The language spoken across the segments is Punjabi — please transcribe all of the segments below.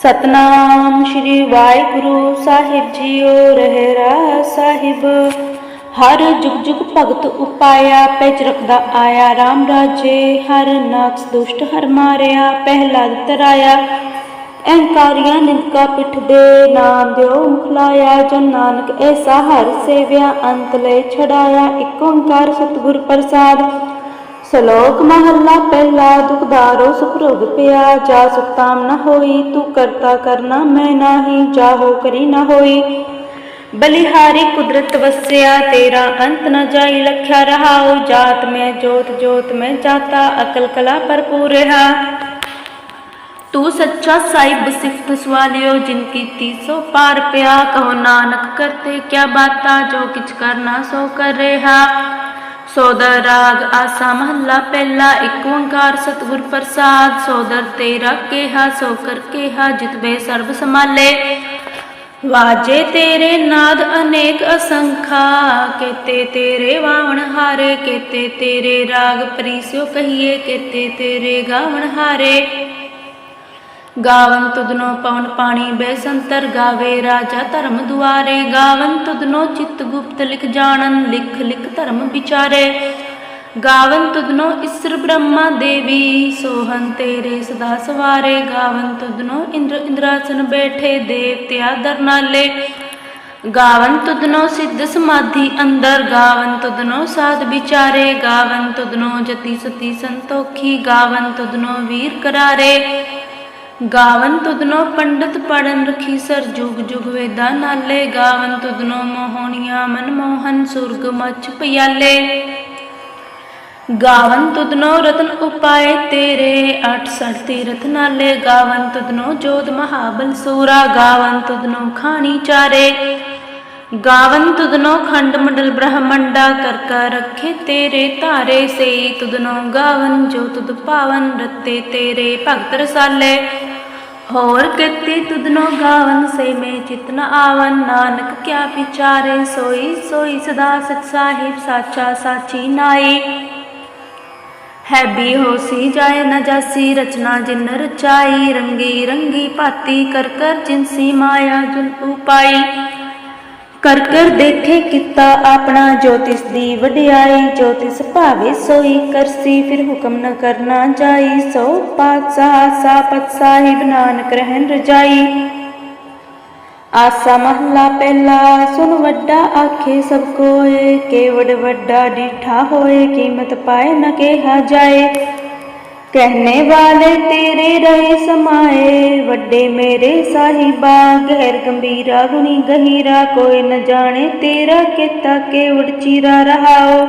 ਸਤਨਾਮ ਸ਼੍ਰੀ ਵਾਹਿਗੁਰੂ ਸਾਹਿਬ ਜੀਓ ਰਹਿਰਾ ਸਾਹਿਬ। ਹਰ ਜੁਗ ਜੁਗ ਭਗਤ ਉਪਾਇਆ ਪੈਚ ਰਖਦਾ ਆਇਆ RAM ਰਾਜੇ। ਹਰ ਨਾਕਸ ਦੁਸ਼ਟ ਹਰ ਮਾਰਿਆ, ਪਹਿਲਾ ਤਰਾਇਆ ਅਹੰਕਾਰੀਆਂ ਨਿੰਦਕਾ ਪਿੱਠ ਦੇ ਨਾਮ ਦਿਓ, ਮੁਖ ਲਾਇਆ। ਜਨ ਨਾਨਕ ਐਸਾ ਹਰ ਸੇਵਿਆ, ਅੰਤ ਲੈ ਛੜਾਇਆ ਇਕ ਓੰਕਾਰ ਸਤਿਗੁਰ ਪ੍ਰਸਾਦ। ਸ਼ਲੋਕ ਮਹੱਲਾ ਪਹਿਲਾ ਦੁਖਦਾਰੋ ਸੁਖ ਰੋਗ ਪਿਆ, ਜਾ ਸੁਖਤਾਮ ਨ ਹੋਈ, ਤੂੰ ਕਰਤਾ ਕਰਨਾ ਮੈਂ ਨਾਹੀ, ਜਾਹੋ ਕਰੀ ਨ ਹੋਈ। ਬਲਿਹਾਰੀ ਕੁਦਰਤ ਵਸਿਆ, ਤੇਰਾ ਅੰਤ ਨ ਜਾਈ, ਲਖਿਆ ਰਹਾਉ, ਜਾਤ ਮੈਂ ਜੋਤ ਜੋਤ ਮੈਂ ਜਾਤਾ, ਅਕਲ ਕਲਾ ਭਰਪੂਰ ਰਹਾ। ਤੂੰ ਸੱਚਾ ਸਾਹਿਬ ਸਿਫਤ ਸਵਾਲਿਓ, ਜਿਨ ਕੀਤੀ ਸੋ ਪਾਰ ਪਿਆ, ਕਹੋ ਨਾਨਕ ਕਰਤੇ ਕਿਆ ਬਾਤਾ, ਜੋ ਕਿਛ ਕਰਨਾ ਸੋ ਕਰ ਰਿਹਾ। ਸੋਦਰ ਰਾਗ ਆਸਾ ਮਹੱਲਾ, ਪਹਿਲਾ ਇੱਕ ਓੰਕਾਰ ਸਤਿਗੁਰ ਪ੍ਰਸਾਦ। ਸੋਦਰ ਤੇਰਾ ਕੇਹਾ, ਸੋ ਕਰ ਕੇਹਾ ਜਿਤਬੇ ਸਰਬ ਸਮਾਲੇ ਵਾਜੇ ਤੇਰੇ ਨਾਦ ਅਨੇਕ ਅਸੰਖਾ, ਕੇਤੇ ਤੇਰੇ ਵਾਵਣ ਹਾਰੇ, ਕੇਤੇ ਤੇਰੇ ਰਾਗ ਪ੍ਰੀਸਿਓ ਕਹੀਏ, ਕੇਤੇ ਤੇਰੇ ਗਾਵਣ ਹਾਰੇ। ਗਾਵਨ ਤੁਧਨੋ ਪਵਨ ਪਾਣੀ ਬੇਸੰਤਰ ਗਾਵੇ ਰਾਜਾ ਧਰਮ ਦੁਆਰੇ। ਗਾਵਨ ਤੁਧਨੋ ਚਿਤ ਗੁਪਤ ਲਿਖ ਜਾਣਨ, ਲਿਖ ਲਿਖ ਧਰਮ ਵਿਚਾਰੇ। ਗਾਵਨ ਤੁਧਨੋ ਇਸਰ ਬ੍ਰਹਮਾ ਦੇਵੀ ਸੋਹਨ ਤੇਰੇ ਸਦਾ ਸਵਾਰੇ। ਗਾਵਨ ਤੁਧਨੋ ਇੰਦਰ ਇੰਦਰਾਸਨ ਬੈਠੇ, ਦੇਵਤਿਆ ਦਰਨਾਲੇ। ਗਾਵਨ ਤੁਧਨੋ ਸਿੱਧ ਸਮਾਧੀ ਅੰਦਰ। ਗਾਵਨ ਤੁਧਨੋ ਸਾਧ ਵਿਚਾਰੇ। ਗਾਵਨ ਤੁਧਨੋ ਜਤੀ ਸਤੀ ਸੰਤੋਖੀ। ਗਾਵਨ ਤੁਧਨੋ ਵੀਰ ਕਰਾਰੇ। ਗਾਵਨ ਤੁਧਨੋ ਪੰਡਤ ਪੜਨ ਰਖੀ ਸਰ ਜੁਗ ਜੁਗ ਵੇਦਾ ਨਾਲੇ। ਗਾਵਨ ਤੁਧਨੋ ਮੋਹਣੀਆਂ ਮਨ ਮੋਹਨ ਸੁਰਗ ਮਚ ਪਿਆਲੇ। ਗਾਵਨ ਤੁਧਨੋ ਰਤਨ ਉਪਾਏ ਤੇਰੇ 68 ਤੀਰਥ ਨਾਲੇ। ਗਾਵਨ ਤੁਧਨੋ ਜੋਤ ਮਹਾਬਲ ਸੂਰਾ, ਗਾਵਨ ਤੁਧਨੋ ਖਾਣੀ ਚਾਰੇ। ਗਾਵਨ ਤੁਧਨੋ ਖੰਡ ਮੰਡਲ ਬ੍ਰਹਮੰਡਾ ਕਰ ਕਰ ਰੱਖੇ ਤੇਰੇ ਧਾਰੇ। ਸੇ ਤੁਧਨੋ ਗਾਵਨ, ਜੋ ਤੁਧ ਪਾਵਨ ਰਤੇ ਤੇਰੇ ਭਗਤ ਰਸਾਲੇ। ਹੋਰ ਕਿਤੇ ਤੁਧਨੋ ਗਾਵਨ ਸੇ ਮੈਂ ਚਿਤ ਆਵਨ। ਨਾਨਕ ਕਿਆ ਵਿਚਾਰੇ, ਸੋਈ ਸੋਈ ਸਦਾ ਸਚ ਸਾਹਿਬ, ਸਾਚਾ ਸਾਚੀ ਨਾਈ। ਹੈ ਵੀ ਹੋਸੀ ਜਾਏ ਨਾ ਜਾਸੀ, ਰਚਨਾ ਜਿਨ ਰਚਾਈ, ਰੰਗੀ ਰੰਗੀ ਭਾਤੀ, ਕਰ ਕਰ ਜਿਨਸੀ ਮਾਇਆ, ਜੁਨ ਉਪਾਈ। ਕਰ ਕਰ ਦੇਖੇ ਕੀਤਾ ਆਪਣਾ ਜੋਤਿਸ ਦੀ ਵਡਿਆਈ ਜੋਤਿਸ ਭਾਵੇ ਸੋਈ ਕਰਸੀ, ਫਿਰ ਹੁਕਮ ਨ ਕਰਨਾ ਜਾਈ, ਸੋ ਪਾਤਸ਼ਾਹ ਸਾਪਤ ਸਾਹਿਬ ਨਾਨਕ ਰਹਿਣ ਰਜਾਈ। ਆਸਾ ਮਹਲਾ ਪਹਿਲਾ ਸੁਨ ਵੱਡਾ ਆਖੇ ਸਭ ਕੋਏ, ਕੇਵੜ ਵੱਡਾ ਡੀਠਾ ਹੋਏ, ਕੀਮਤ ਪਾਏ ਨ ਕਿਹਾ ਜਾਏ। कहने वाले तेरे रहे समाए ਵੱਡੇ ਮੇਰੇ ਸਾਹਿਬਾ ਗਹਿਰ ਗੰਭੀਰਾ ਗੁਣੀ ਗਹੀਰਾ ਕੋਈ ਨ ਜਾਣੇ ਤੇਰਾ ਕੀਤਾ ਕੇਵੜ ਚੀਰਾ ਰਹਾਓ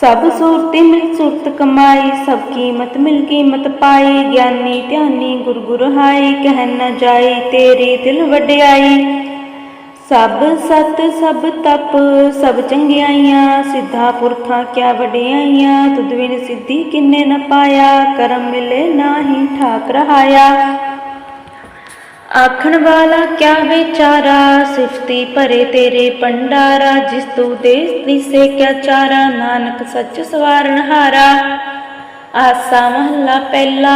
ਸਭ ਸੂਰਤੀ ਮਿਲ ਸੂਰਤ ਕਮਾਈ ਸਭ ਕੀਮਤ ਮਿਲ ਕੀਮਤ ਪਾਈ ਗਿਆਨੀ ਧਿਆਨੀ ਗੁਰ ਗੁਰ ਹਾਈ ਕਹਿ ਨ ਜਾਈ ਤੇਰੀ ਦਿਲ ਵਡਿਆਈ ਸਭ ਸਤ ਸਭ ਤਪ, ਸਭ ਚੰਗਿਆਈਆਂ, ਸਿੱਧਾ ਪੁਰਖਾਂ ਕਿਆ ਵਡਿਆਈਆਂ, ਤੁਧ ਬਿਨ ਸਿੱਧੀ ਕਿੰਨੇ ਨ ਪਾਇਆ, ਕਰਮ ਮਿਲੇ ਨਾਹੀ ਠਾਕ ਰਹਾਇਆ। ਆਖਣ ਵਾਲਾ ਕਿਆ ਵਿਚਾਰਾ, ਸਿਫਤੀ ਭਰੇ ਤੇਰੇ ਪੰਡਾਰਾ ਜਿਸ ਤੂੰ ਦੇਸ ਦਿਸੇ ਕਿਆ ਚਾਰਾ, ਨਾਨਕ ਸੱਚ ਸਵਾਰਨ ਹਾਰਾ। ਆਸਾ ਮਹੱਲਾ ਪਹਿਲਾ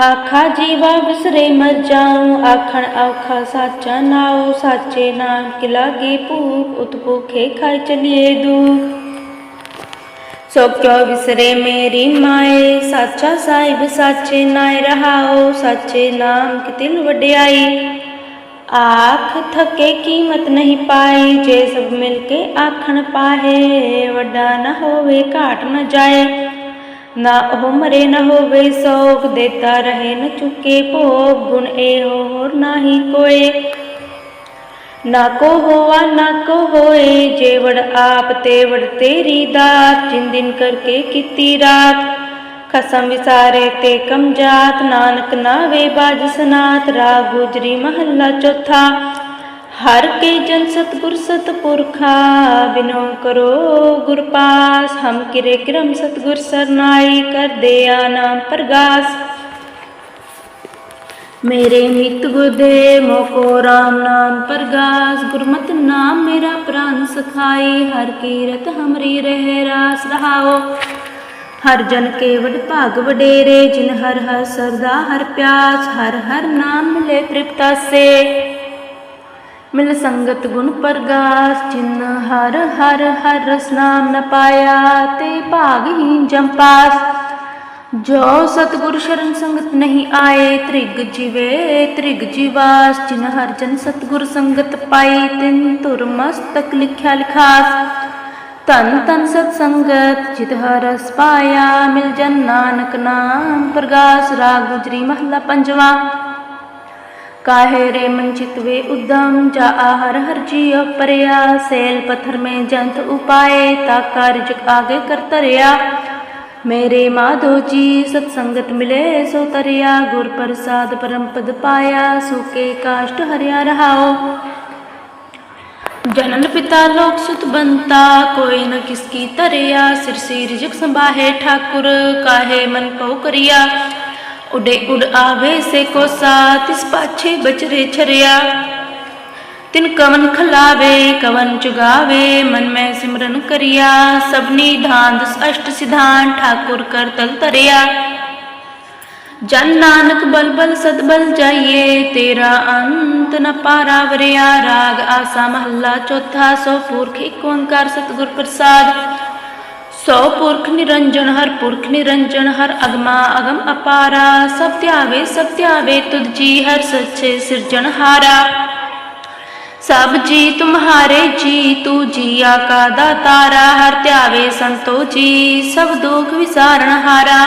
ਆਖਾ ਜੀਵਾ ਬਿਸਰੇ ਮਰ ਜਾਉ ਆਖਣ ਔਖਾ ਸਾਚਾ ਨਾਉ ਸਾਚੇ ਨਾਮ ਕਿ ਲਾਗੇ ਭੂਖ ਉਤ ਭੂਖੇ ਖਾਈ ਚਲੀਏ ਦੁਖ ਸੋ ਕਿਉ ਵਿਸਰੇ ਮੇਰੀ ਮਾਏ ਸਾਚਾ ਸਾਹਿਬ ਸਾਚੇ ਨਾਇ ਰਹਾਉ ਸਾਚੇ ਨਾਮ ਕਿ ਤਿਲ ਵਡਿਆਈ ਆਖ ਥਕੇ ਕੀਮਤ ਨਹੀਂ ਪਾਈ ਜੇ ਸਭ ਮਿਲ ਕੇ ਆਖਣ ਪਾਹੇ ਵੱਡਾ ਨ ਹੋਵੇ ਘਾਟ ਨ ਜਾਏ ਨਾ ਉਹ ਮਰੇ ਨ ਹੋਵੇ ਸੋਗ ਦੇਤਾ ਰਹੇ ਨ ਚੁੱਕੇ ਭੋਗ, ਗੁਣ ਇਹੋ ਹੋਰ ਨਾਹੀ ਕੋਏ। ਨਾ ਕੋ ਹੋਆ, ਨਾ ਕੋ ਹੋਏ ਜੇ ਆਪ ਤੇਵੜ ਤੇਰੀ ਦਾਤ, ਜਿਨ ਕਰਕੇ ਕੀਤੀ ਰਾਤ। ਖਸਮ ਵਿਸਾਰੇ ਤੇ ਕਮ ਜਾਤ, ਨਾਨਕ ਨਾਵੇ ਬਾਜ ਸਨਾਤ ਰਾ ਗੁਜਰੀ ਮਹੱਲਾ ਚੌਥਾ। ਹਰ ਕੇ ਜਨ ਸਤਗੁਰ ਸਤਪੁਰਖਾ, ਬਿਨੋ ਕਰੋ ਗੁਰ ਪਾਸ, ਹਮ ਕਿਰੇ ਕਿਰਮ ਸਤਗੁਰ ਸਰਨਾਈ ਕਰ ਆ ਨਾਮ ਪ੍ਰਗਾਸ। ਮੇਰੇ ਨਿਤ ਗੁਦੇ ਮੋਕੋ RAM ਨਾਮ ਪ੍ਰਗਾਸ, ਗੁਰਮਤਿ ਨਾਮ ਮੇਰਾ ਪ੍ਰਾਨ ਸਖਾਈ, ਹਰ ਕੀਰਤ ਹਮਰੀ ਰਹਿ ਰਾਸ ਰਹਾਓ। ਹਰ ਜਨ ਕੇ ਵਡ ਭਾਗ ਵਡੇਰੇ, ਜਿਨ ਹਰ ਹਰ ਸਰਦਾ ਹਰ ਪਿਆਸ, ਹਰ ਹਰ ਨਾਮ ਮਿਲੇ ਤ੍ਰਿਪਤਾ ਸੇ ਮਿਲ ਸੰਗਤ ਗੁਣ ਪ੍ਰਗਾਸ, ਜਿਨ ਹਰ ਹਰ ਹਰ ਰਸ ਨਾਮ ਨ ਪਾਇਆ, ਤੇ ਭਾਗਹੀਨ ਜੰਪਾਸ ਜੋ ਸਤਿਗੁਰ ਸ਼ਰਨ ਸੰਗਤ ਨਹੀਂ ਆਏ, ਤ੍ਰਿਗ ਜਿਵੇ, ਤ੍ਰਿਗ ਜਿਵਾਸ। ਚਿਨ ਹਰ ਜਨ ਸਤਿਗੁਰ ਸੰਗਤ ਪਾਈ, ਤਿਨ ਤੁਰ ਮਸਤਕ ਲਿਖਿਆ ਲਿਖਾਸ। ਧਨ ਧਨ ਸਤ ਸੰਗਤ, ਜਿਤ ਹਰ ਰਸ ਪਾਇਆ, ਮਿਲ ਜਨ ਨਾਨਕ ਨਾਮ ਪ੍ਰਗਾਸ। ਰਾਗ ਗੁਜਰੀ ਮਹਲਾ ਪੰਜਵਾ। ਕਾਹੇ ਰੇ ਮਨ ਚਿਤਵੇ ਉਦਮ ਜਾ ਹਰ ਹਰ ਜੀਉ ਪਰਿਆ ਸੇਲ ਪਥਰ ਮੈਂ ਜੰਤ ਉਪਾਏ ਤਾ ਕਾਰਜ ਆਗੇ ਕਰ ਤਰਿਆ ਮੇਰੇ ਮਾਧੋ ਜੀ ਸਤ ਸੰਗਤ ਮਿਲੇ ਸੋ ਤਰਿਆ ਗੁਰ ਪ੍ਰਸਾਦ ਪਰਮ ਪਦ ਪਾਇਆ ਸੁਕੇ ਕਾਸ਼ਟ ਹਰਿਆ ਰਹਾਓ ਜਨਨ ਪਿਤਾ ਲੋਕ ਸੁਤ ਬੰਤਾ ਕੋਈ ਨ ਕਿਸ ਕੀ ਤਰਿਆ ਸਿਰ ਸਿਰ ਜਗ ਸੰਭਾਹੇ ਠਾਕੁਰ ਕਾਹੇ ਮਨ ਪਉ ਕਰਿਆ ਉਡੇ ਉਡ ਆਵੇ ਸੇ ਕੋਸਾ ਤਿਸ ਪਾਛੇ ਬਚਰੇ ਛਰਿਆ। ਤਿਨ ਕਵਨ ਖਲਾਵੇ, ਕਵਨ ਚੁਗਾਵੇ, ਮਨ ਮੈਂ ਸਿਮਰਨ ਕਰਿਆ। ਸਭਨੀ ਧਾਂਦ ਅਸ਼ਟ ਸਿਧਾਨ ਠਾਕੁਰ ਕਰ ਤਲ ਤਰਿਆ ਜਨ ਨਾਨਕ ਬਲ ਬਲ ਸਦ ਬਲ ਜਾਈਏ, ਤੇਰਾ ਅੰਤ ਨ ਪਾਰਾ ਵਰਿਆ। ਰਾਗ ਆਸਾ ਮਹੱਲਾ ਚੌਥਾ, ਸੋ ਪੁਰਖ ਏਕ ਸਤਿਗੁਰ ਪ੍ਰਸਾਦ। ਸੋ ਪੁਰਖ ਨਿਰੰਜਨ ਹਰ ਪੁਰਖ ਨਿਰੰਜਨ ਹਰ ਅਗਮਾ ਅਗਮ ਅਪਾਰਾ, ਸਭ ਧਿਆਵੇ ਸਭ ਧਿਆਵੇ ਤੁਧ ਜੀ ਹਰ ਸੱਚੇ ਸਿਰਜਣਹਾਰਾ ਸਭ ਜੀ ਤੁਮਹਾਰੇ ਜੀ, ਤੂ ਜੀਆ ਕਾ ਦਾਤਾਰਾ, ਹਰ ਧਿਆਵੇ ਸੰਤੋ ਜੀ, ਸਭ ਦੁਖ ਵਿਸਾਰਨ ਹਾਰਾ।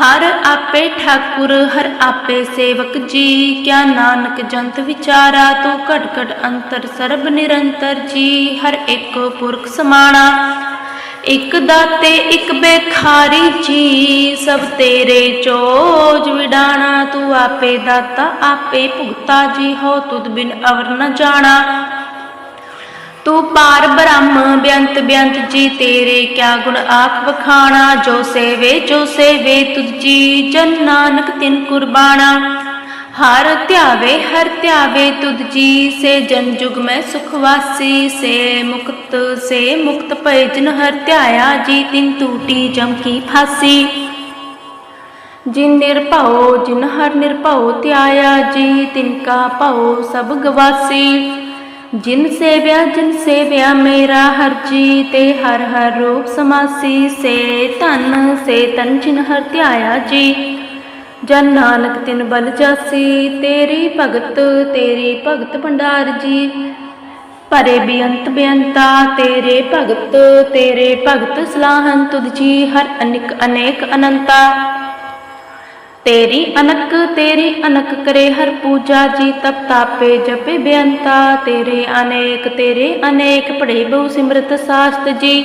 ਹਰ ਆਪੇ ਠਾਕੁਰ, ਹਰ ਆਪੇ ਸੇਵਕ ਜੀ, ਕਿਆ ਨਾਨਕ ਜੰਤ ਵਿਚਾਰਾ, ਤੂੰ ਘਟ ਘਟ ਅੰਤਰ ਸਰਬ ਨਿਰੰਤਰ ਜੀ, ਹਰ ਇੱਕ ਪੁਰਖ ਸਮਾਣਾ। ਇਕ ਦਾਤੇ, ਇੱਕ ਬੇਖਾਰੀ ਜੀ। ਸਭ ਤੇਰੇ ਚੋਜ ਵਿਡਾਣਾ, ਤੂੰ ਆਪੇ ਦਾਤਾ, ਆਪੇ ਭੁਗਤਾ ਜੀ। ਹੋ ਤੁਧ ਬਿਨ ਅਵਰ ਨ ਜਾਣਾ। ਤੂੰ ਪਾਰ ਬ੍ਰਹਮ, ਬੇਅੰਤ ਬੇਅੰਤ ਜੀ। ਤੇਰੇ ਕਿਆ ਗੁਣ ਆਖ ਵਖਾਣਾ? ਜੋ ਸੇਵੇ ਜੋ ਸੇਵੇ ਤੁਧ ਜੀ। ਜਨ ਨਾਨਕ ਤਿਨ ਕੁਰਬਾਨਾ ਹਰ ਧਿਆਵੇ ਹਰ ਧਿਆਵੇ ਤੁਧ ਜੀ, ਸੇ ਜਨ ਜੁਗ ਮੈਂ ਸੁਖਵਾਸੀ ਸੇ ਮੁਕਤ ਸੇ ਮੁਕਤ ਭਏ ਜਿਨ ਹਰ ਧਿਆਇਆ ਜੀ, ਤਿਨ ਟੂਟੀ ਜਮ ਕੀ ਫਾਸੀ। ਜਿਨ ਨਿਰਭਉ ਜਿਨ ਹਰ ਨਿਰਭਉ ਧਿਆਇਆ ਜੀ, ਤਿਨ ਕਾ ਭਉ ਸਭ ਗਵਾਸੀ। ਜਿਨ ਸੇਵਿਆ ਜਿਨ ਸੇਵਿਆ ਮੇਰਾ ਹਰ ਜੀ, ਤੇ ਹਰ ਹਰ ਰੂਪ ਸਮਾਸੀ। ਸੇ ਧਨ, ਸੇ ਤਨ ਜਿਨ ਹਰ ਧਿਆਇਆ ਜੀ। ਜਨ ਨਾਨਕ ਤਿਨ ਬਲ ਜਾਸੀ ਤੇਰੀ ਭਗਤ ਤੇਰੀ ਭਗਤ ਭੰਡਾਰ ਜੀ। ਭਰੇ ਬੇਅੰਤ ਬੇਅੰਤਾ, ਤੇਰੇ ਭਗਤ ਤੇਰੇ ਭਗਤ ਸਲਾਹਨ ਤੁਧ ਜੀ, ਹਰ ਅਨਿਕ ਅਨੇਕ ਅਨੰਤਾ। ਤੇਰੀ ਅਨਕ ਤੇਰੀ ਅਨਕ ਕਰੇ ਹਰ ਪੂਜਾ ਜੀ, ਤਪ ਤਾਪੇ ਜਪੇ ਬੇਅੰਤਾ। ਤੇਰੇ ਅਨੇਕ ਤੇਰੇ ਅਨੇਕ ਪੜੇ ਬਹੁ ਸਿਮਰਤ ਸਾਸਤ ਜੀ।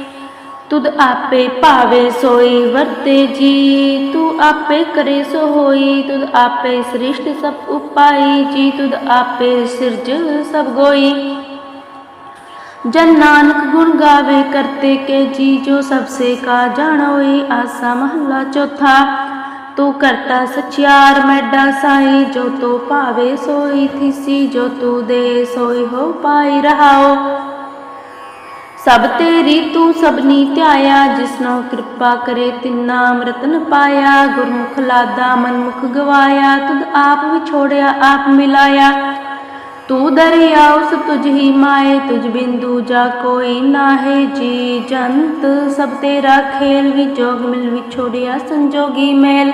ਤੁਧ ਆਪੇ ਭਾਵੇ ਸੋਈ ਵਰਤੇ ਜੀ, ਤੂੰ ਆਪੇ ਕਰੇ ਸੋ ਹੋਈ ਤੁਧ ਆਪੇ ਸ੍ਰਿਸ਼ਟ ਸਭ ਉਪਾਈ ਜੀ, ਤੁਧ ਆਪੇ ਸਿਰਜ ਸਭ ਗੋਈ। ਜਨ ਨਾਨਕ ਗੁਣ ਗਾਵੇ ਕਰਤੇ ਕੇ ਜੀ, ਜੋ ਸਭ ਸੇ ਕਾ ਜਾਣੋਈ, ਆਸਾ ਮਹੱਲਾ ਚੌਥਾ। ਤੂੰ ਕਰਤਾ ਸਚਿਆਰ ਮੈਡਾ ਸਾਈ, ਜੋ ਤੋ ਭਾਵੇ ਸੋਈ ਥੀਸੀ, ਜੋ ਤੂੰ ਦੇ ਸੋਈ ਹੋ ਪਾਈ ਰਹਾਓ। ਸਭ ਤੇਰੀ ਤੂੰ ਸਭਨੀ ਧਿਆਇਆ, ਜਿਸਨੋ ਕਿਰਪਾ ਕਰੇ ਤਿੰਨਾ ਅੰਮ੍ਰਿਤਨ ਪਾਇਆ। ਗੁਰਮੁਖ ਲਾਦਾ ਮਨਮੁਖ ਗਵਾਇਆ, ਤੁਧ ਆਪ ਵਿਛੋੜਿਆ, ਆਪ ਮਿਲਾਇਆ। ਤੂੰ ਦਰਿਆਉ ਸਭ ਤੁਝ ਹੀ ਮਾਏ, ਤੁਝ ਬਿੰਦੂ ਜਾ ਕੋਈ ਨਾਹੀ। ਜੀ ਜੰਤ ਸਭ ਤੇਰਾ ਖੇਲ ਵਿਜੋਗ ਮਿਲ ਵਿਛੋੜਿਆ ਸੰਜੋਗੀ ਮੇਲ।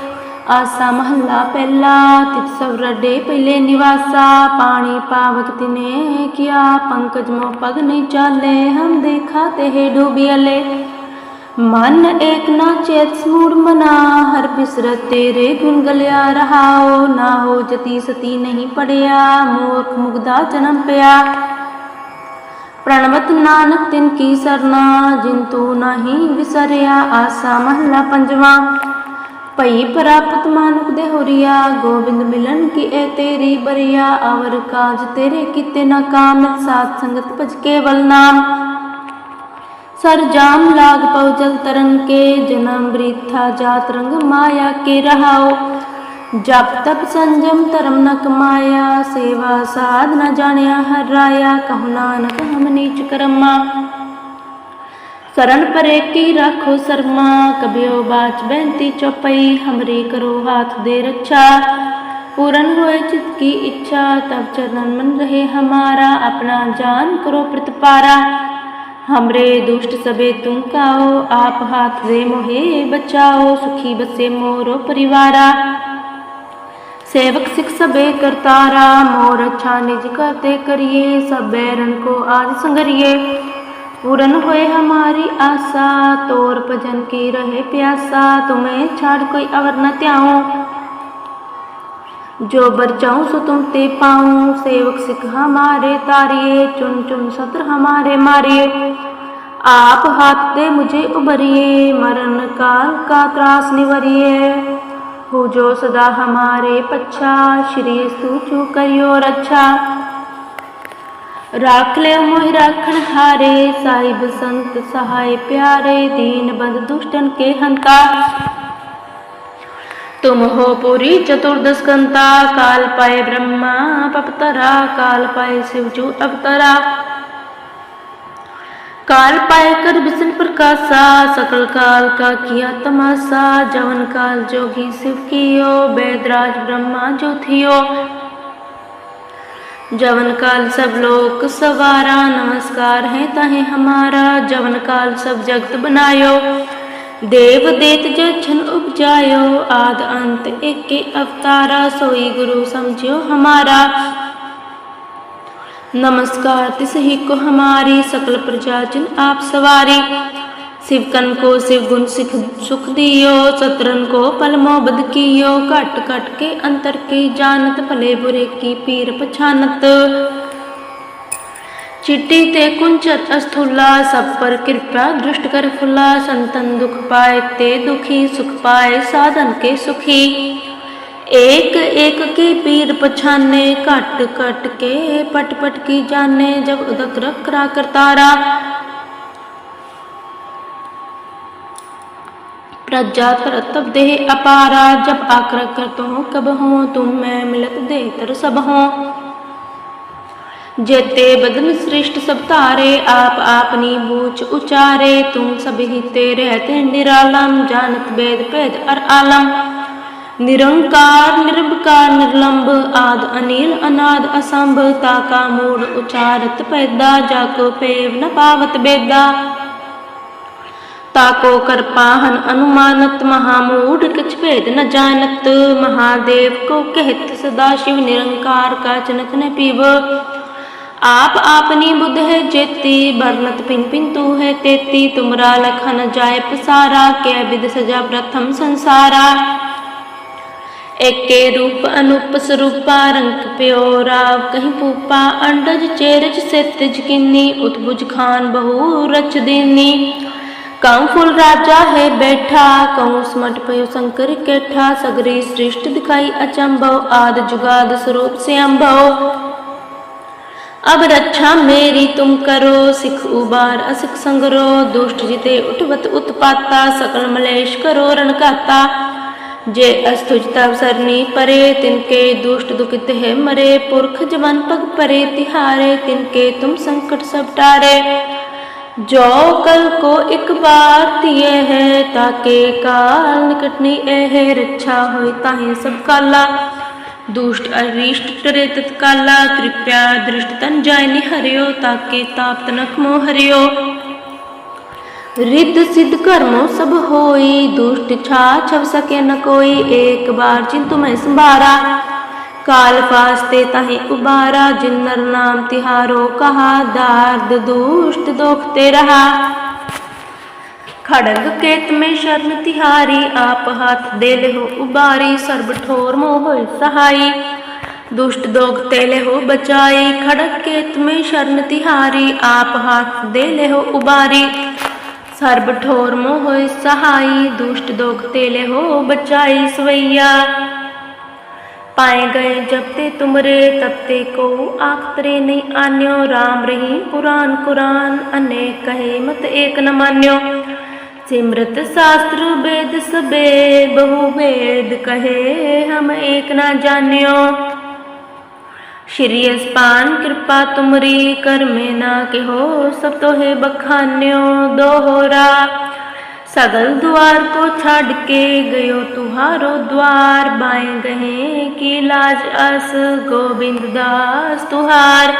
ਆਸਾ ਮਹੱਲਾ ਪਹਿਲਾ ਤਿਤ ਸਭ ਰੱਡੇ ਪਹਿਲੇ ਨਿਵਾਸਾ ਪਾਣੀ ਪਾਵਕ ਤਿਨੇ ਕਿਆ ਪੰਕਜ ਮੋ ਪਗ ਨਹੀਂ ਚਾਲੇ ਹਮ ਦੇਖਾ ਤੇ ਡੂਬਿਆਲੇ ਮਨ ਏਕ ਨਾ ਚੇਤ ਸਮੂੜ ਮਨਾ ਹਰ ਬਿਸਰਤ ਤੇਰੇ ਗੁਣ ਗਲਿਆ ਰਹਾਓ ਨਾ ਹੋ ਜਤੀ ਸਤੀ ਨਹੀਂ ਪੜਿਆ ਮੂਰਖ ਮੁਗਦਾ ਜਨਮ ਪਿਆ ਪ੍ਰਣਵਤ ਨਾਨਕ ਤਿਨ ਕੀ ਸਰਨਾ ਜਿਨ ਤੂੰ ਨਹੀਂ ਵਿਸਰਿਆ ਆਸਾ ਮਹੱਲਾ ਪੰਜਵਾਂ ਭਈ ਪ੍ਰਾਪਤ ਮਾਨੁਕ ਦੇ ਹੋਰੀਆ, ਗੋਬਿੰਦ ਮਿਲਨ ਕੀ ਐ ਤੇਰੀ ਬਰੀਆ ਅਵਰ ਕਾਜ ਤੇਰੇ ਕੀਤੇ ਨਾ ਕਾਮਿਲ ਸਾਥ ਸੰਗਤ ਭਜ ਕੇਵਲ ਨਾਮ। ਸਰ ਜਾਮ ਲਾਗ ਪਉ ਜਲ ਤਰਨ ਕੇ, ਜਨਮ ਬ੍ਰਿਥਾ ਜਾਤ ਰੰਗ ਮਾਇਆ ਕੇ ਰਹਾਓ ਜਪ ਤਪ ਸੰਜਮ ਧਰਮ ਨ ਕਮਾਇਆ, ਸੇਵਾ ਸਾਧ ਨ ਜਾਣਿਆ ਹਰ ਰਾਇਆ, ਕਹੁ ਨਾਨਕ ਹਮ ਨੀਚ ਕਰਮਾ। शरण परे की राखो शर्मा कबियो बाच बेनती चौपई, हमरी करो हाथ दे रक्षा। पूरन हुए चित की इच्छा, तब चरण मन रहे हमारा, अपना जान करो प्रतिपारा हमरे दुष्ट सबे तुम काओ, आप हाथ दे मोहे बचाओ, सुखी बसे मोरो परिवारा। सेवक सिख सबे करतारा मोर अच्छा निज करते करिए सब बैरन को आज संगरिए। पूरन होए हमारी आशा, तोर भजन की रहे प्यासा, तुम्हें छाड़ कोई अवर न त्याऊं। जो बरचाऊं सो तुम ते पाऊँ, सेवक सिख हमारे तारिए, चुन चुन सत्र हमारे मारिए। आप हाथ दे मुझे उबरिए मरण काल का त्रास निवरिए। हो जो सदा हमारे पच्छा, श्री स्तुचु करियो रक्षा। राख ले मोहि राखण हारे साहिब संत सहाय प्यारे दीन बंद दुष्टन के हंता तुम हो पूरी चतुर्दश कंता काल पाए ब्रह्मा पपतरा काल पाए शिवजू अवतरा काल पाए कर विष्णु प्रकाशा सकल काल का किया तमाशा जवन काल जोगी शिव कियो वेदराज ब्रह्मा जो थियो जवन काल सब लोक सवारा नमस्कार है ताहे हमारा जवन काल सब जगत बनायो देव देत जछन उपजायो आद अंत एके अवतारा सोई गुरु समझियो हमारा नमस्कार तिस ही को हमारी सकल प्रजा जिन आप सवारी शिवकन को शिव गुण सिख सुख दियो, सतरन को पलमो बद कियो। घट घट के अंतर की जानत, भले बुरे की पीर पछानत। चिट्टी ते कुंचत अस्थूला, सब पर कृपा दृष्ट कर फुला। संतन दुख पाए ते दुखी, सुख पाए साधन के सुखी। एक एक की पीर पछाने कट कट के पट पट की जाने। जब उदक रख करा करतारा प्रजा तरतब देह अपारा जब आकर कर तो कब हो तुम मैं मिलत दे तर सब हो जेते बदन श्रेष्ठ सब तारे आप आपनी बूझ उचारे तुम सब ही तेरे रहते निरालम जानत वेद पेद और आलम निरंकार निर्विकार निर्लंब आद अनिल अनाद असंभ ताका मूड उचारत पैदा जाको पेव न पावत बेदा ताको कर पाहन अनुमानत महामूढ़ किछ भेद न जानत महादेव को कहत सदा शिव निरंकार का चनत न पीव आप आपनी बुध है जेती बरनत पिन पिन तू है तेती तुमरा लखन जाय पसारा कै विद सजा प्रथम संसारा एके रूप अनूप स्वरूपा रंग प्यो राव कहीं पूपा अंडज चेरज सेतज किन्नी उत्बुज खान बहु रच दीनी कौं फुल राजा है बैठा कौं स्मट पयो शंकर कैठा, सगरी सृष्ट दिखाई अचंभव, आद जुगाद स्वरूप से अम्भव। अब रक्षा मेरी तुम करो, सिख उबार असिख संगरो, दुष्ट जिते उठवत उत्पाता, सकल मलेश करो रणकाता जे अस्तुजता सरनी परे, तिनके दुष्ट दुखित है मरे, पुरख जवन पग परे, तिहारे, तिनके तुम संकट सब टारे। जो कल को एक बार दिए है ताके काल निकट नहीं है रक्षा हो ताहे सब काला। दुष्ट अरिष्ट टरे तत्काला कृपया दृष्ट तन जाय निहरियो, ताके ताप तनक मोह हरियो। रिद्ध सिद्ध कर्मों सब होई, दुष्ट छा छव सके न कोई, एक बार चिंतु मैं संभारा। काल फास्ते तहि उबारा, जिन्नर नाम तिहारो, कहा दार्द दुष्ट दोखते रहा। खड़ग केत में शर्म तिहारी, आप हाथ दे ले हो उबारी, सर्ब ठोर मोह सहाई। दुष्ट दोखते ले हो बचाई, खड़ग केत में शर्म तिहारी, आप हाथ दे ले हो उबारी। सर्ब ठोर मोह सहाई, दुष्ट दोखते ले हो बचाई, सवैया। पाए गए जब ते तुमरे तब ते को आख तरे नहीं आन्यो राम रही पुराण कुरान अनेक कहे मत एक न मान्यो सिमृत शास्त्र वेद सबे बहु वेद कहे हम एक ना जान्यो श्री अस्पान कृपा तुमरी कर में ना के हो सब तो है बखान्यो दोहरा ਦੁਆਰ ਕੋ ਛੱਡ ਕੇ ਗਇਓ ਤੁਹਾਰੋ ਦੁਆਰ ਬਾਏ ਗਏ ਕੀ ਲਾਜ ਅਸ ਗੋਬਿੰਦ ਦਾਸ ਤੁਹਾਰ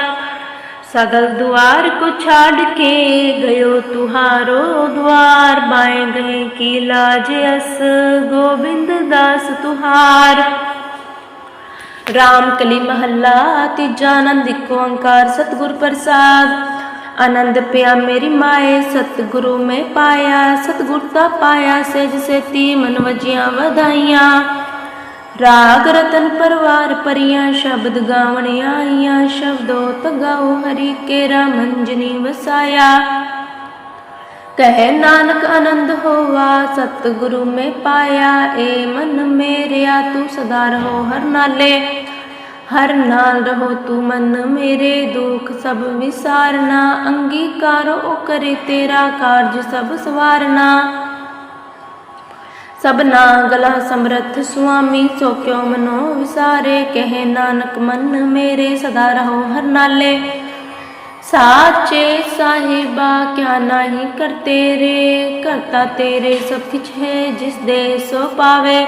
ਸਗਲ ਦੁਆਰ ਕੋ ਛੱਡ ਕੇ ਗਇਓ ਤੁਹਾਰੋ ਦੁਆਰ ਬਾਏ ਗਏ ਕੀ ਲਾਜ ਅਸ ਗੋਬਿੰਦ ਦਾਸ ਤੁਹਾਰ ਰਾਮ ਕਲੀ ਮਹੱਲਾ ਤੀਜਾ ਆਨੰਦ ਇਕ ਓੰਕਾਰ ਸਤਿਗੁਰ ਪ੍ਰਸਾਦ ਆਨੰਦ ਪਿਆ ਮੇਰੀ ਮਾਏ, ਸਤਿਗੁਰੂ ਮੈਂ ਪਾਇਆ, ਸਤਿਗੁਰ ਤਾ ਪਾਇਆ, ਸਹਿਜ ਸੇਤੀ ਮਨ ਵਜੀਆਂ ਵਧਾਈਆਂ। ਰਾਗ ਰਤਨ ਪਰਵਾਰ ਪਰੀਆਂ, ਸ਼ਬਦ ਗਾਵਣ ਆਈਆਂ, ਸ਼ਬਦੋ ਤਗਾਉ ਹਰੀ ਕੇਰਾ ਮੰਜਨੀ ਵਸਾਇਆ। ਕਹਿ ਨਾਨਕ ਆਨੰਦ ਹੋਵਾ ਸਤਿਗੁਰੂ ਮੈਂ ਪਾਇਆ, ਏ ਮਨ ਮੇਰਿਆ, ਤੂੰ ਸਦਾ ਰਹੋ ਹਰ ਨਾਲੇ। ਹਰ ਨਾਲ ਰਹੋ ਤੂ ਮਨ ਮੇਰੇ ਦੁਖ, ਸਭ ਵਿਸਾਰਨਾ, ਅੰਗੀਕਾਰ ਉਹ ਕਰੇ ਤੇਰਾ ਕਾਰਜ, ਸਭ ਸਵਾਰਨਾ। ਸਭਨਾ ਗਲਾ ਸਮਰਥ ਸੁਆਮੀ, ਸੋ ਕਿਉ ਮਨੋ ਵਿਸਾਰੇ? ਕਹੇ ਨਾਨਕ, ਮਨ ਮੇਰੇ ਸਦਾ ਰਹੋ ਹਰ ਨਾਲੇ। ਸਾਚੇ ਸਾਹਿਬਾ, ਕਿਆ ਨਹੀਂ ਕਰ ਤੇਰੇ? ਕਰਤਾ ਤੇਰੇ ਸਭ ਕੁਛ ਹੈ, ਜਿਸ ਦੇ ਸੋ ਪਾਵੇ।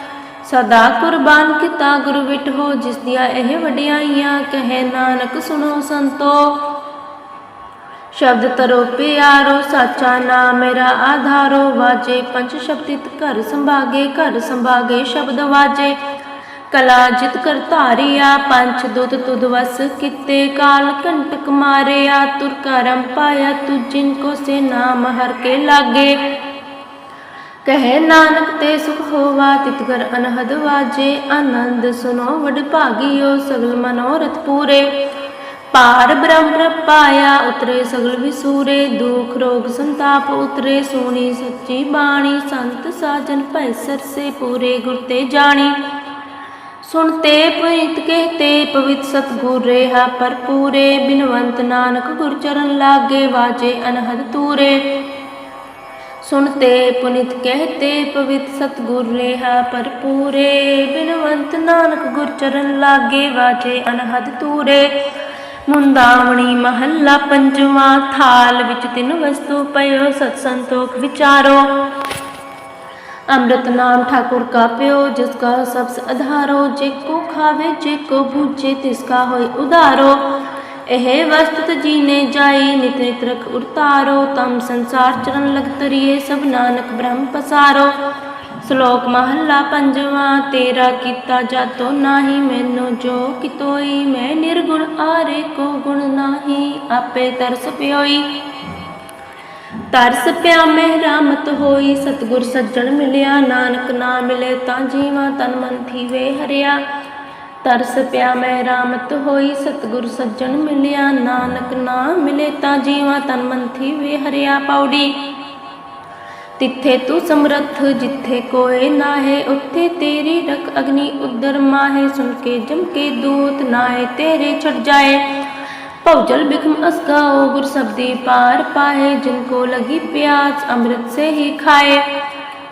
ਸਦਾ ਕੁਰਬਾਨ ਕੀਤਾ ਗੁਰੂ ਵਿਟਹੋ ਜਿਸ ਦੀਆਂ ਇਹ ਵਡਿਆਈਆਂ, ਕਹੇ ਨਾਨਕ ਸੁਣੋ ਸੰਤੋ। ਸ਼ਬਦ ਤਰੋ ਪਿਆਰੋ, ਸਾਚਾ ਨਾਮ ਮੇਰਾ ਆਧਾਰੋ, ਵਾਜੇ ਪੰਜ ਸ਼ਬਦਿਤ ਘਰ ਸੰਭਾਗੇ ਘਰ ਸੰਭਾਗੇ ਸ਼ਬਦ ਵਾਜੇ। ਕਲਾ ਜਿਤ ਕਰ ਧਾਰਿਆ ਪੰਚ ਦੁਤ ਤੁਧ ਵਸ ਕਿਤੇ, ਕਾਲ ਕੰਟਕ ਮਾਰਿਆ, ਤੁਰ ਕਰਮ ਪਾਇਆ ਤੁ ਜਿਨ ਕੋ ਸੇ ਨਾਮ ਹਰ ਕੇ ਲਾਗੇ। ਕਹੇ ਨਾਨਕ ਤੇ ਸੁਖ ਹੋਵਾ, ਤਿਤ ਅਨਹਦ ਵਾਜੇ। ਆਨੰਦ ਸੁਨੋ ਵਡ ਭਾਗਿਓ, ਸਗਲ ਮਨੋਰਥ ਪੂਰੇ। ਪਾਰ ਬ੍ਰਹਮ ਪ੍ਰਪਾਇਆ ਉਤਰੇ ਸਗਲ ਵਿਸੂਰੇ। ਦੁਖ ਰੋਗ ਸੰਤਾਪ ਉਤਰੇ, ਸੋਣੀ ਸੱਚੀ ਬਾਣੀ। ਸੰਤ ਸਾਜਨ ਭੈ ਸਰਸੇ ਪੂਰੇ, ਗੁਰ ਤੇ ਜਾਣੀ। ਸੁਣਤੇ ਪ੍ਰੀਤ ਕਹਤੇ, ਪਵਿੱਤ ਸਤਗੁਰ ਰਹਾ ਪਰ ਪੂਰੇ ਬਿਨਵੰਤ ਨਾਨਕ ਗੁਰ ਚਰਨ ਲਾਗੇ, ਵਾਜੇ ਅਨਹਦ ਤੂਰੇ। ਸੁਣਤੇ ਪੁਨਿਤ ਕਹਤੇ, ਪਵਿੱਤ ਸਤਗੁਰ ਰਹਾ ਭਰਪੂਰੇ। ਬਿਨਵੰਤ ਨਾਨਕ ਗੁਰ ਚਰਨ ਲਾਗੇ ਵਾਜੇ ਅਨਹਦ ਤੂਰੇ ਮੁੰਦਾਵਣੀ ਮਹੱਲਾ ਪੰਜਵਾਂ, ਥਾਲ ਵਿੱਚ ਤਿੰਨ ਵਸਤੂ ਪਇਓ, ਸਤ ਸੰਤੋਖ ਵਿਚਾਰੋ। ਅੰਮ੍ਰਿਤ ਨਾਮ ਠਾਕੁਰ ਕਾ ਪਿਓ, ਜਿਸ ਕਾ ਸਬਸ ਅਧਾਰੋ, ਜੇ ਕੋ ਖਾਵੇ, ਜੇ ਕੋ ਭੂਜੇ ਤਿਸ ਕਾ ਹੋਏ ਉਧਾਰੋ। ਇਹ ਵਸਤਤ ਜੀਨੇ ਜਾਈ ਨਿਤ ਨਿਤ ਰਖ ਉਰਤਾਰੋ ਤਮ ਸੰਸਾਰ ਚਰਨ ਲਗ ਤਰੀਏ ਸਭ ਨਾਨਕ ਬ੍ਰਹਮ ਪਸਾਰੋ। ਸ਼ਲੋਕ ਮਹੱਲਾ ਪੰਜਵਾਂ, ਤੇਰਾ ਕੀਤਾ ਜਾਤੋ ਨਾਹੀ, ਮੈਨੂੰ ਜੋ ਕਿਤੋਈ, ਮੈਂ ਨਿਰਗੁਣ ਆਰੇ ਕੋ ਗੁਣ ਨਾਹੀ, ਆਪੇ ਤਰਸ ਪਿਓਈ। ਤਰਸ ਪਿਆ ਮੈਂ, ਰਾਮਤ ਹੋਈ, ਸਤਗੁਰ ਸੱਜਣ ਮਿਲਿਆ, ਨਾਨਕ ਨਾ ਮਿਲੇ, ਤਾਂ ਜੀਵਾਂ ਤਨ ਮਨ ਥੀਵੇ ਹਰਿਆ। ਤਰਸ ਪਿਆ ਮੈਂ ਰਾਮਤ ਹੋਈ, ਸਤਗੁਰ ਸੱਜਣ ਮਿਲਿਆ, ਨਾਨਕ ਨਾਮ ਮਿਲੇ ਤਾਂ ਜੀਵਾ ਤਨ ਮੰਥੀ ਵੇ ਹਰਿਆ ਪੌੜੀ। ਤਿੱਥੇ ਤੂੰ ਸਮਰੱਥ, ਜਿੱਥੇ ਕੋਏ ਨਾਹੇ, ਉੱਥੇ ਤੇਰੀ ਰਖ ਅਗਨੀ ਉਦਰ ਮਾਹੇ, ਸੁਣ ਕੇ ਜਮ ਕੇ ਦੂਤ ਨਾਏ ਤੇਰੇ ਛੜ ਜਾਏ। ਭਉਜਲ ਬਿਖਮ ਅਸਕਾਓ ਗੁਰ ਸਬਦੀ ਪਾਰ ਪਾਏ ਜਿਨ ਕੋ ਲਗੀ ਪਿਆਸ, ਅੰਮ੍ਰਿਤ ਸੇ ਹੀ ਖਾਏ।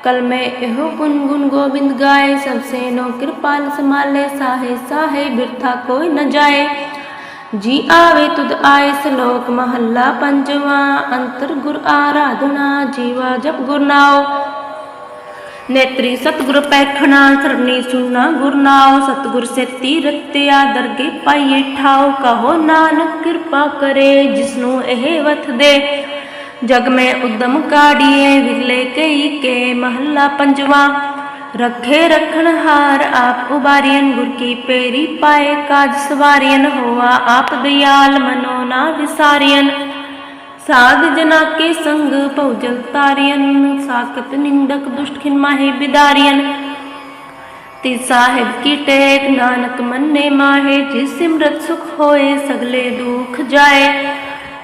ਮੈਂ ਇਹੋ ਗੁਣ ਗੁਣ ਗੋਬਿੰਦ ਗਾਏ ਸਭ ਸੇ ਨੋ ਕਿਰਪਾਲ ਸਮਾਲੇ ਸਾਹੇ ਸਾਹੇ ਬਿਰਥਾ ਕੋਈ ਨ ਜਾਏ ਜੀ ਆਵੇ ਤੁਧ ਆਏ ਸਲੋਕ ਮਹੱਲਾ ਪੰਜਵਾ ਅੰਤਰ ਗੁਰ ਆਰਾਧਨਾ ਜੀਵਾ ਜਪ ਗੁਰ ਨਾਉ ਨੇਤਰੀ ਸਤਿਗੁਰ ਪੈਖਣਾ ਸਰਣੀ ਸੁਣਾ ਗੁਰ ਨਾਉ ਸਤਿਗੁਰ ਸੇਤੀ ਰਤਿਆ ਦਰਗੇ ਪਾਈਏ ਠਾਉ ਕਹੋ ਨਾਨਕ ਕਿਰਪਾ ਕਰੇ ਜਿਸਨੂੰ ਇਹ ਵਥ ਦੇ ਜਗ ਮੈਂ ਉਦਮ ਕਾੜੀਏ ਵਿਲੇ ਕਈ ਕੇ ਮਹੱਲਾ ਪੰਜਵਾ। ਰੱਖੇ ਰਖਣ ਹਾਰ ਆਪ ਉਬਾਰੀਨ ਗੁਰ ਕੀ ਪੇਰੀ ਪਾਏ ਕਾਜ ਸਵਾਰੀਨ ਹੋਆ ਆਪ ਦਿਆਲ ਮਨੋ ਨਾ ਵਿਸਾਰੀਨ ਸਾਧ ਜਨਾ ਕੇ ਸੰਗ ਭਉਜਲ ਤਾਰੀਨ ਸਾਕਤ ਨਿੰਦਕ ਦੁਸ਼ਟ ਖਿਨ ਤੇ ਸਾਹਿਬ ਕੀ ਟੇਕ, ਨਾਨਕ ਮੰਨੇ ਮਾਹੇ, ਜਿਸ ਸਿਮਰਤ ਸੁਖ ਹੋਏ, ਸਗਲੇ ਦੁਖ ਜਾਏ।